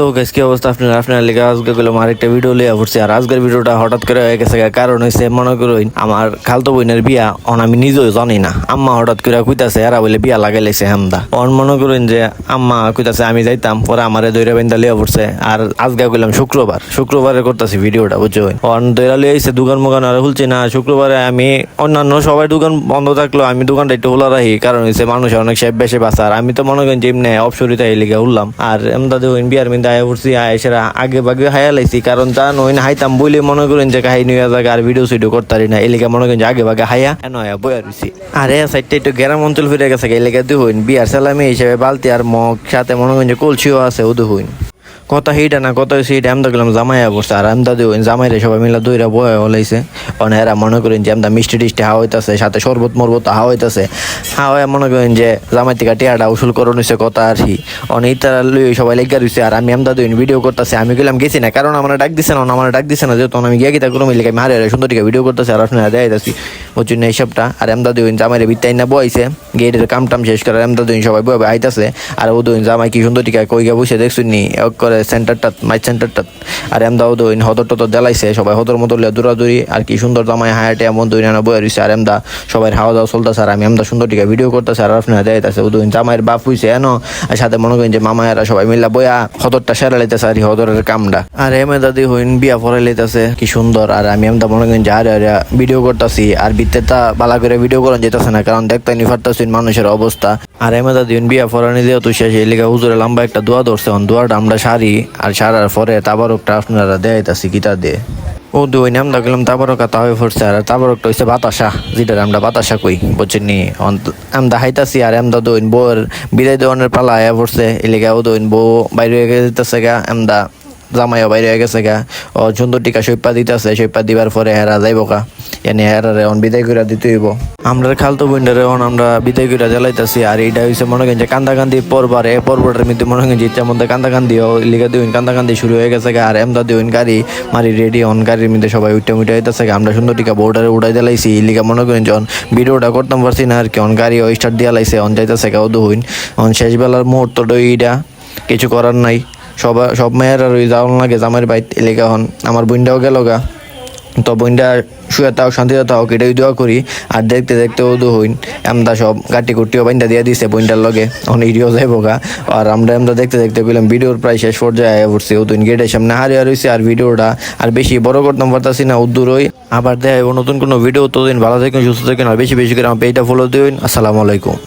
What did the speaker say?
Hello guys কি অবস্থা? আপনার আপনার লেগে আজকে গেলাম আরেকটা ভিডিও লিয়ে পড়ছি। আর আজকের ভিডিওটা হঠাৎ করে হয়ে গেছে কারণ হয়েছে মনে করুন, আমার খালতো বোনের বিয়া অন আমি নিজেও জানি না। আম্মা হঠাৎ করে কইতাছে, এরা বলে বিয়া লাগাই লাইছে হেমদা। অন মনে করুন যে, আম্মা কইতাছে, আমি যাইতাম। পরে আমারে দৈরা বেন্দা লিয়ে পড়ছে। আর আজকে গেলাম শুক্রবার। শুক্রবারে করতেছি ভিডিওটা বুঝছ? অন দৈরা লিয়ে আইছে, দোকান মোকান আর খুলছি না। শুক্রবারে আমি অন্যান্য সবাই দোকান বন্ধ থাকল আমি দোকানটা একটু খোলা রাখি, কারণ হচ্ছে মানুষ অনেক সেব বেশি বাসা আর আমি তো মনে করেন যে, এমনি অপসরিতা এই লিগে উঠলাম। আর এমদা দেখুন বিয়ার মিন্দা আয়া পড়ছি আয় সেরা আগে বাগে হায়া লাইছি, কারণ তা নইন হাইতাম বলে মনে করেন যে কাহিনী হয়ে যাক, আর ভিডিও সিডিও করতারি না। এলাকা মনে করেন যে আগে বাগে হায়া এন হায়া? বয়া আর আরে সাইডটা একটু গ্রাম অঞ্চল ফিরে গেছে এলাকা দু হইন বিয়ার সালামি হিসেবে বালতি আর মগ, সাথে মনে করেন যে কলসিও আছে, ও দেখুন কথা সেইটা না কথা সেইটা আমি গেলাম জামাইয়া বসছে আর আমি দাদি জামাইরে সবাই মিলে দইরা বয়া হলাইছে অন এরা মনে করেন যে আমরা মিষ্টি টিষ্টি হাওয়া হইতাছে সাথে শরবত মরবত হাওয়া হইতাছে হাওয়া মনে করেন যে জামাই থেকে টিয়াটা উসুল করুন হইছে কথা আর কি। অনেক তারা লই সবাই লেগে রইছে, আর আমি আমদা দিন ভিডিও করতেছি, আমি গেলাম গেছি না, কারণ আমার ডাক দিছে না আমার ডাক দিছে না, যেহেতু আমি গিয়ে গিয়ে করুম লেগে মারে সুন্দর ভিডিও করতেছে, আর আপনারা দেয় বুঝছেন না এইসবটা আর আমদা দিন জামাইরে বিত্তাই না বইছে গেটের কাম টাম শেষ করে আমদা দিন সবাই বয়ে আইতাছে। আর ও দিন জামাই কি সুন্দর টিকা কই গিয়ে বসে দেখছুন নি? এক করে সেন্টারটা মাই সেন্টারটা। আর এমদা ও দিন হদর টদর জ্বালাইছে, সবাই হদর মতো দৌড়াদৌড়ি। আর কি সুন্দর জামাই হায়াটে এমন দুই না বয়ে রইছে আর এমদা সবাই হাওয়া দাওয়া চলতেছে। আর আমি এমদা সুন্দর টিকা ভিডিও করতেছে, আর আপনারা দেখাইতেছে ও দিন জামাইয়ের বাপ হইছে এনো। আর সাথে মনে করেন যে মামায়েরা সবাই মিল্লা বয়া, হদরটা সেরা লাইতেছে আর হদরের কামটা। আর এমে দাদি হইন বিয়া পরে লাইতেছে, কি সুন্দর। আর আমি এমদা মনে করেন যে আরে আরে ভিডিও করতেছি, আর বিত্তেটা বালা করে ভিডিও করেন যেতেছে না, কারণ দেখতে নি মানুষের অবস্থা। আর এমে দাদি হইন বিয়া পরানি যেহেতু শেষ, এই লিগা হুজুরে লম্বা একটা দোয়া ধরছে দোয়াটা আমরা সারি, আর সারার পরে তাবারকটা আপনারা দেখাইতাছি গীতা দিয়ে। ও দুই নাম দেখলাম কথা হয়ে পড়ছে আর তারপরটা হচ্ছে বাতাসা যেটা আমরা বাতাসা কই, বুঝছেন নি? আমরা হাইতাছি, আর আমরা দইন বউর বিদায় দেওয়ানের পালা আয়া পড়ছে এলিগা ও দইন বউ বাইরে হয়ে গেছে গা আমরা জামাইও বাইরে হয়ে গেছে গা, ও সুন্দর টিকা সৈপা দিতেছে, সৈপা দিবার পরে হেরা যাইব কা এনে হেরারে অন বিদায় করে দিতে হইব। আমরা খালতো বইন্ডারে অন আমরা বিদায় করে জ্বালাইতাছি, আর এইটা হইছে মনে করেন যে কান্দা কান্দি পরবার, এ পর্বটার মধ্যে মনে করেন যে ইচ্ছা মধ্যে কান্দা কান্দি লিগা দিন কান্দা কান্দি শুরু হয়ে গেছে আর এমদা দিন গাড়ি, মারি রেডি অন গাড়ির মধ্যে সবাই উঠে উঠে হইতেছে আমরা সুন্দর টিকা বোর্ডারে উড়াই জ্বালাইছি লিগা মনে করেন যখন ভিডিওটা করতাম পারছি না আর কি অন গাড়ি স্টার্ট দিয়া লাইছে অন যাইতেছে গা ও দুইন। অন শেষ বেলার মুহূর্তটা এইটা কিছু করার নাই, সব সব মেয়েরা ওই যাওয়ার লাগে, জামাইয়ের বাইত এলাকা হন আমার বোনটাও গেল গা। তো বোনটা শুয়ে তাও শান্তিতে তাও এটাই দোয়া করি। আর দেখতে দেখতে ও হইন আমদা সব গাটি কুটিও বাইন্দা দিয়ে দিছে বোনটার লগে। অন ইডিও যাইব গা আর আমরা আমরা দেখতে দেখতে পেলাম ভিডিওর প্রায় শেষ পর্যায়ে আয়া পড়ছি ও দিন গেটের সামনে হারিয়ে রয়েছে আর ভিডিওটা। আর বেশি বড় করতাম পারতাছি না উদ্দুর হই আবার দেয় নতুন কোনো ভিডিও তো দিন ভালো থাকেন, সুস্থ থাকেন, আর বেশি বেশি করে আমার পেজটা ফলো দিন আসসালামু আলাইকুম।